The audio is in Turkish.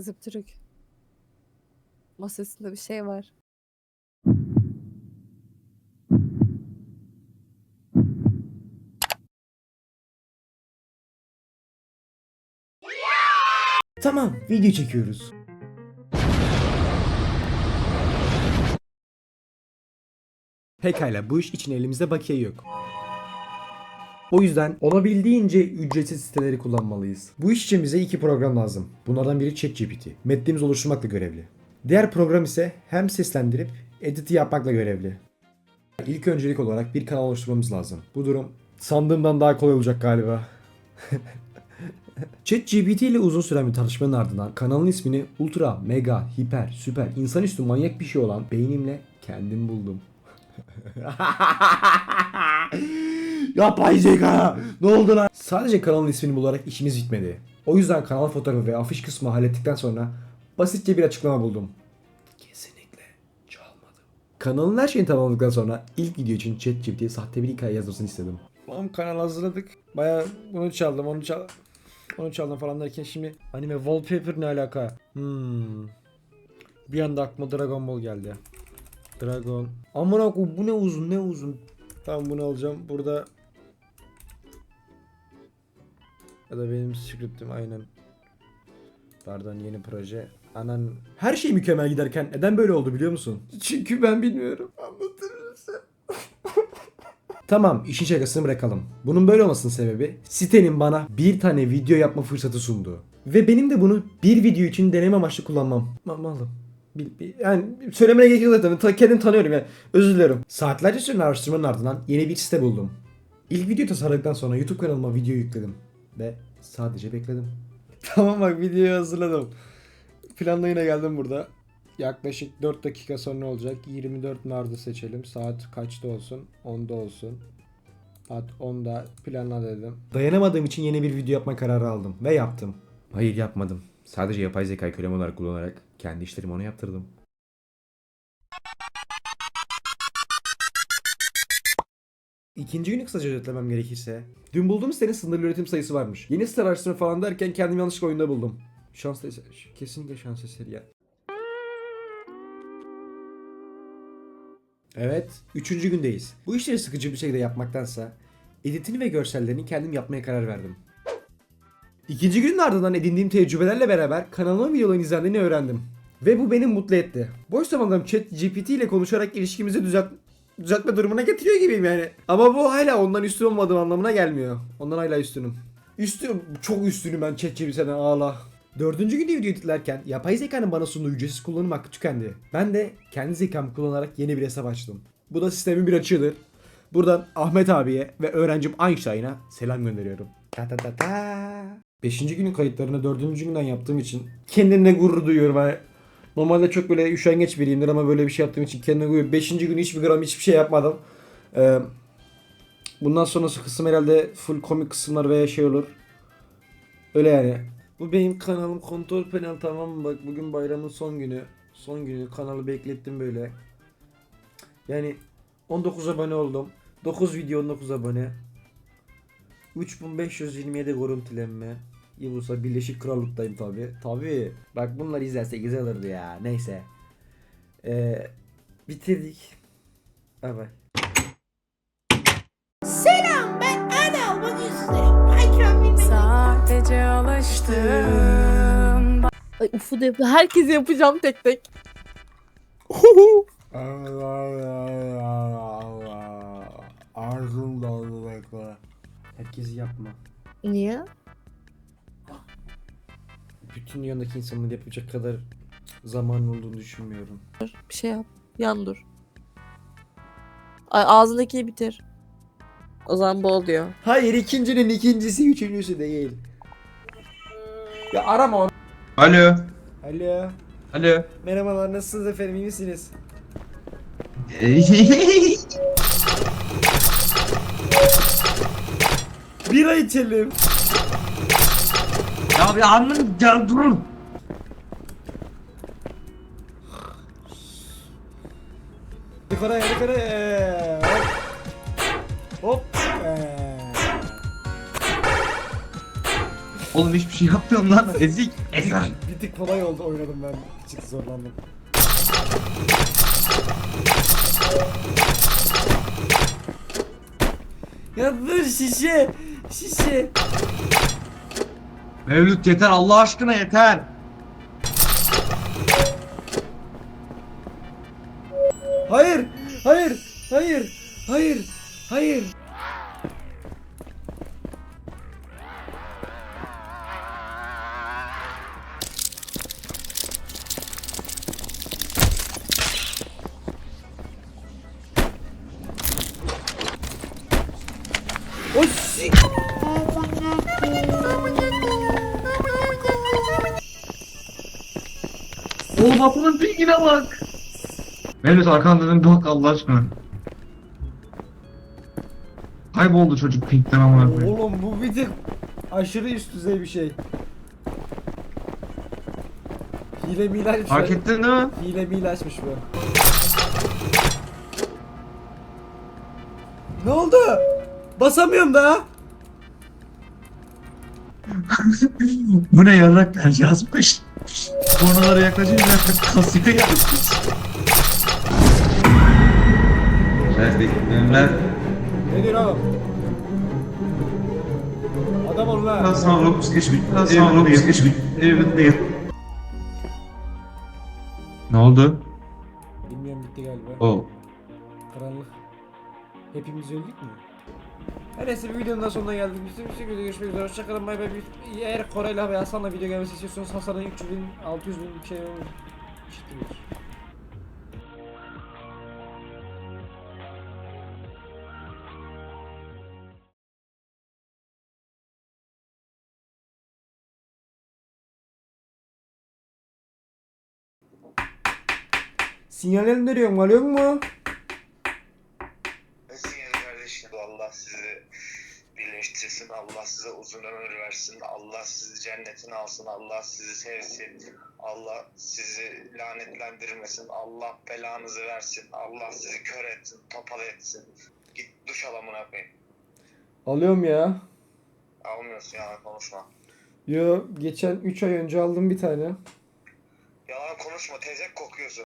Zıptırık. Masasında bir şey var. Tamam, video çekiyoruz. Pekala, bu iş için elimizde bakiye yok. O yüzden olabildiğince ücretsiz siteleri kullanmalıyız. Bu iş için bize iki program lazım. Bunlardan biri ChatGPT. Metnimizi oluşturmakla görevli. Diğer program ise hem seslendirip editi yapmakla görevli. İlk öncelik olarak bir kanal oluşturmamız lazım. Bu durum sandığımdan daha kolay olacak galiba. ChatGPT ile uzun süren bir tartışmanın ardından kanalın ismini ultra, mega, hiper, süper, insanüstü manyak bir şey olan beynimle kendim buldum. Yapay zeka! Ne oldu lan? Sadece kanalın ismini bularak işimiz bitmedi. O yüzden kanal fotoğrafı ve afiş kısmı hallettikten sonra basitçe bir açıklama buldum. Kesinlikle çalmadım. Kanalın her şeyini tamamladıktan sonra ilk video için ChatGPT'ye sahte bir hikaye yazmasını istedim. Tamam kanal hazırladık. Baya bunu çaldım onu çaldım. Onu çaldım falan derken şimdi anime wallpaper ne alaka? Hmm. Bir anda aklıma Dragon Ball geldi. Dragon. Amına koyayım bu ne uzun ne uzun. Tamam bunu alacağım. Burada ya da benim scriptim aynen. Pardon yeni proje. Anan her şey mükemmel giderken neden böyle oldu biliyor musun? Çünkü ben bilmiyorum. Anlatır mısın? Tamam işin şakasını bırakalım. Bunun böyle olmasının sebebi sitenin bana bir tane video yapma fırsatı sundu. Ve benim de bunu bir video için deneme amaçlı kullanmam. Ma- Malım. Bil- bil- yani söylemene gerek yok zaten. Ta- kendim tanıyorum yani. Özür dilerim. Saatlerce süren araştırmanın ardından yeni bir site buldum. İlk video tasarladıktan sonra YouTube kanalıma video yükledim. Ve sadece bekledim. tamam bak videoyu hazırladım. Planla yine geldim burada. Yaklaşık 4 dakika sonra olacak. 24 Mart'ı seçelim. Saat kaçta olsun? 10'da olsun. Saat 10'da planla dedim. Dayanamadığım için yeni bir video yapma kararı aldım. Ve yaptım. Hayır yapmadım. Sadece yapay zeka kölem olarak kullanarak kendi işlerimi ona yaptırdım. İkinci günü kısaca özetlemem gerekirse. Dün bulduğum sitenin sınırlı üretim sayısı varmış. Yeni site araştırma falan derken kendimi yanlışlıkla oyunda buldum. Şans eseri. Kesinlikle şans eseri ya. Evet, üçüncü gündeyiz. Bu işleri sıkıcı bir şekilde yapmaktansa editini ve görsellerini kendim yapmaya karar verdim. İkinci günün ardından edindiğim tecrübelerle beraber kanalıma videoların izlendiğini öğrendim. Ve bu beni mutlu etti. Boş zamanlarım chat GPT ile konuşarak ilişkimizi düzelt düzeltme durumuna getiriyor gibiyim yani. Ama bu hala ondan üstün olmadığım anlamına gelmiyor. Ondan hala üstünüm. Üstüm, çok üstünüm ben chat GPT'den ağla. Dördüncü günde video editlerken yapay zekanın bana sunduğu ücretsiz kullanım hakkı tükendi. Ben de kendi zekamı kullanarak yeni bir hesap açtım. Bu da sistemin bir açığıdır. Buradan Ahmet abiye ve öğrencim Einstein'a selam gönderiyorum. Ta ta ta ta. Beşinci günün kayıtlarını dördüncü günden yaptığım için kendimle gurur duyuyorum. Normalde çok böyle üşengeç biriyimdir ama böyle bir şey yaptığım için kendime gurur. Beşinci gün hiçbir gram hiçbir şey yapmadım. Ee, bundan sonrası kısım herhalde full komik kısımlar veya şey olur. Öyle yani. Bu benim kanalım kontrol panel tamam mı? Bak bugün bayramın son günü. Son günü kanalı beklettim böyle. Yani 19 abone oldum. 9 video 19 abone. 3527 görüntülenme. Yılbursa Birleşik Krallık'tayım tabi. Tabi. Bak bunları izlersek güzel olurdu ya. Neyse. Ee, bitirdik. Bay bay. Selam ben Anal bugün sizlere Minecraft Sadece alıştım. Ay ufu da yap- Herkese yapacağım tek tek. Arzum doldu bekle. Herkesi yapma. Niye? Bütün yanındaki insanların yapacak kadar zaman olduğunu düşünmüyorum. Dur, Bir şey yap. Yan dur. Ay ağzındakini bitir. O zaman bu oluyor. Hayır ikincinin ikincisi üçüncüsü değil. Ya arama onu. Alo. Alo. Alo. Merhabalar nasılsınız efendim iyi misiniz? Bira içelim. Ya bir anın gel durun. Yukarı yukarı. Ee, Hop. Hop. Ee. Oğlum hiçbir şey yapmıyorum lan. Ezik. Ezik. Bir tık kolay oldu oynadım ben. Küçük zorlandım. Ya dur şişe. Şişe. Mevlüt yeter Allah aşkına yeter. Hayır. Hayır. Hayır. Hayır. Hayır. O sik. Oğlum kapının bilgine bak. Mevlüt arkanda dön bak Allah aşkına. Kayboldu çocuk pinkten amına koyayım. Oğlum bu bir tık aşırı üst düzey bir şey. Hile mile açmış. Fark ettin değil mi? Hile mile açmış bu. Ne oldu? Basamıyorum daha. Bu ne yarraklar yazmış. Konulara yaklaşınca kasıyor yazmış. Verdik ürünler Ne diyor oğlum? Adam ol lan. Kasmağımız geçmiş. Kasmağımız geçmiş. Evindeyim. Ne oldu? Bilmiyorum gitti galiba. O. Karanlık. Hepimiz öldük mü? Her neyse bir videonun daha sonuna geldik. Biz de bir şekilde görüşmek üzere. Hoşçakalın. Bay bay. Eğer Koray'la ve Hasan'la video gelmesi istiyorsanız Hasan'a 300 bin, 600 bin bir şey eşittir. Sinyallerini veriyorum. Alıyor mu? Sinyali kardeşim Allah sizi birleştirsin, Allah size uzun ömür versin, Allah sizi cennetine alsın, Allah sizi sevsin, Allah sizi lanetlendirmesin, Allah belanızı versin, Allah sizi kör etsin, topal etsin. Git duş al amına koyayım. Alıyorum ya. Almıyorsun yalan konuşma. Yo geçen 3 ay önce aldım bir tane. Yalan konuşma, tezek kokuyorsun.